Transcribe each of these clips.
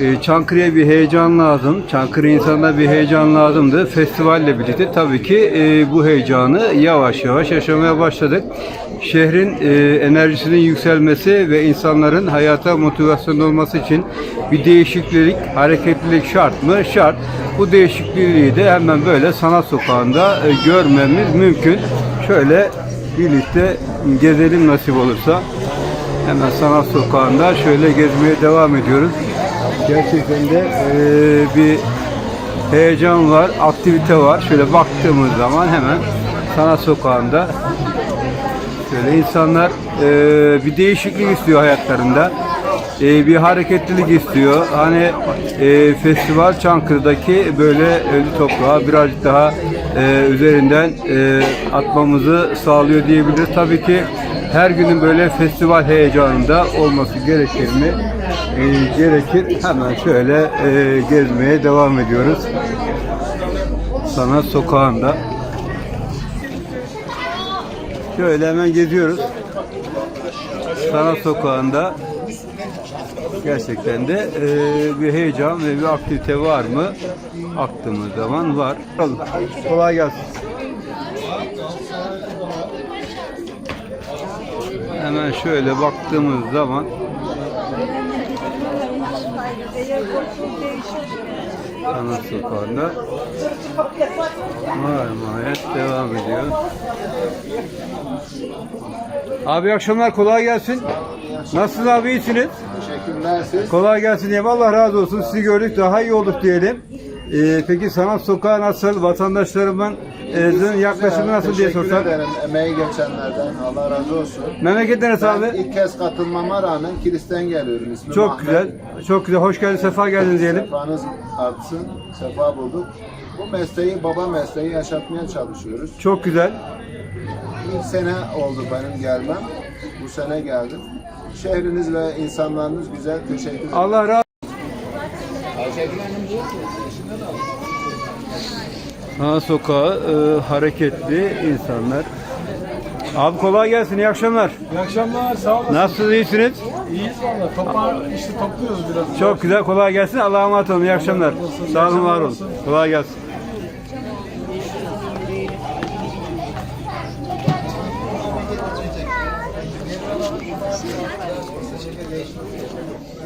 e, Çankırı'ya bir heyecan lazım. Çankırı insanına bir heyecan lazımdı. Festivalle birlikte tabii ki e, bu heyecanı yavaş yavaş yaşamaya başladık. Şehrin e, enerjisinin yükselmesi ve insanların hayata motivasyon olması için bir değişiklik, hareketlilik şart mı? Şart. Bu değişikliği de hemen böyle sanat sokağında e, görmemiz mümkün. Şöyle birlikte gezelim nasip olursa. Hemen sanat sokağında şöyle gezmeye devam ediyoruz. Gerçekten de eee, bir heyecan var, aktivite var. Şöyle baktığımız zaman hemen sanat sokağında şöyle insanlar eee, bir değişiklik istiyor hayatlarında. Eee, bir hareketlilik istiyor. Hani eee, festival Çankırı'daki böyle ölü toprağı birazcık daha eee, üzerinden eee, atmamızı sağlıyor diyebiliriz. Tabii ki her günün böyle festival heyecanında olması gerekir mi? Eee, gerekir. Hemen şöyle eee, gezmeye devam ediyoruz. Sanat sokağında. Şöyle hemen geziyoruz. Sanat sokağında gerçekten de eee, bir heyecan ve bir aktivite var mı? Aktığımız zaman var. Kolay gelsin. Hemen şöyle baktığımız zaman Sanat sokağında var mahiyet devam ediyor. Abi akşamlar kolay gelsin. Nasılsınız abi iyisiniz? Teşekkürler siz. Kolay gelsin diyelim. Allah razı olsun. Sizi gördük daha iyi olduk diyelim. Ee, peki sanat sokağı nasıl? Vatandaşlarımın e, yaklaşımı nasıl diye Teşekkür sorsak. ederim emeği geçenlerden. Allah razı olsun. Memleket neresi Ben abi? ilk kez katılmama rağmen Kilis'ten geliyorum. İsmim Çok Ahmet. güzel. Çok güzel. Hoş geldin. Sefa geldin diyelim. Sefanız artsın. Sefa bulduk. Bu mesleği, baba mesleği yaşatmaya çalışıyoruz. Çok güzel. İlk sene oldu benim gelmem. Bu sene geldim. Şehriniz ve insanlarınız güzel. Teşekkür ederim. Allah razı Ha sokağı e, hareketli insanlar. Abi kolay gelsin. iyi akşamlar. İyi akşamlar, sağ olasın. Nasılsınız? iyisiniz? İyiyiz valla. Topar, işte topluyoruz biraz. Çok güzel. Kolay gelsin. Allah'a emanet olun. İyi akşamlar. Sağ olun, var olun. Kolay gelsin.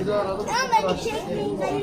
Bir de aradım. Tamam ben.